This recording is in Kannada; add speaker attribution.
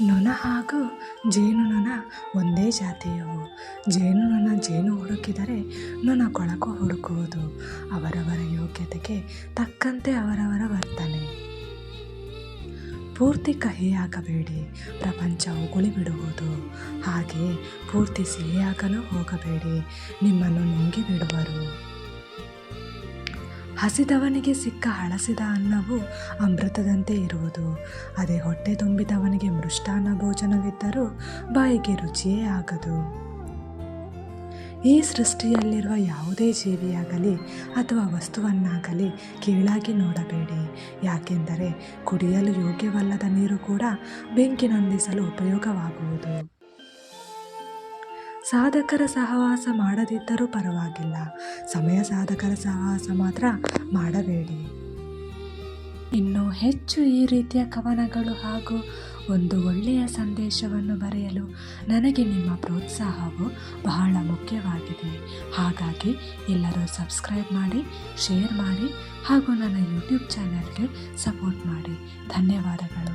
Speaker 1: ನೊಣ ಹಾಗೂ ಜೇನುನೊಣ ಒಂದೇ ಜಾತಿಯವು. ಜೇನುನೊಣ ಜೇನು ಹುಡುಕಿದರೆ ನೊಣ ಕೊಳಕು ಹುಡುಕುವುದು. ಅವರವರ ಯೋಗ್ಯತೆಗೆ ತಕ್ಕಂತೆ ಅವರವರ ವರ್ತನೆ. ಪೂರ್ತಿ ಕಹಿಯಾಗಬೇಡಿ. ಪ್ರಪಂಚ ಉಗುಳಿಬಿಡುವುದು ಹಾಗೆಯೇ ಪೂರ್ತಿ ಸಿಹಿಯಾಗಲು ಹೋಗಬೇಡಿ. ನಿಮ್ಮನ್ನು ನುಂಗಿ ಬಿಡುವರು ಹಸಿದವನಿಗೆ ಸಿಕ್ಕ ಹಳಸಿದ ಅನ್ನವು ಅಮೃತದಂತೆ ಇರುವುದು. ಅದೇ ಹೊಟ್ಟೆ ತುಂಬಿದವನಿಗೆ ಮೃಷ್ಟಾನ್ನ ಭೋಜನವಿದ್ದರೂ ಬಾಯಿಗೆ ರುಚಿಯೇ ಆಗದು. ಈ ಸೃಷ್ಟಿಯಲ್ಲಿರುವ ಯಾವುದೇ ಜೀವಿಯಾಗಲಿ ಅಥವಾ ವಸ್ತುವನ್ನಾಗಲಿ ಕೀಳಾಗಿ ನೋಡಬೇಡಿ. ಯಾಕೆಂದರೆ ಕುಡಿಯಲು ಯೋಗ್ಯವಲ್ಲದ ನೀರು ಕೂಡ ಬೆಂಕಿ ನಂದಿಸಲು ಉಪಯೋಗವಾಗುವುದು. ಸಾಧಕರ ಸಹವಾಸ ಮಾಡದಿದ್ದರೂ ಪರವಾಗಿಲ್ಲ. ಸಮಯ ಸಾಧಕರ ಸಹವಾಸ ಮಾತ್ರ ಮಾಡಬೇಡಿ. ಇನ್ನು ಹೆಚ್ಚು ಈ ರೀತಿಯ ಕವನಗಳು ಹಾಗೂ ಒಂದು ಒಳ್ಳೆಯ ಸಂದೇಶವನ್ನು ಬರೆಯಲು ನನಗೆ ನಿಮ್ಮ ಪ್ರೋತ್ಸಾಹವು ಬಹಳ ಮುಖ್ಯವಾಗಿದೆ. ಹಾಗಾಗಿ ಎಲ್ಲರೂ ಸಬ್ಸ್ಕ್ರೈಬ್ ಮಾಡಿ, ಶೇರ್ ಮಾಡಿ ಹಾಗೂ ನನ್ನ ಯೂಟ್ಯೂಬ್ ಚಾನಲ್ಗೆ ಸಪೋರ್ಟ್ ಮಾಡಿ. ಧನ್ಯವಾದಗಳು.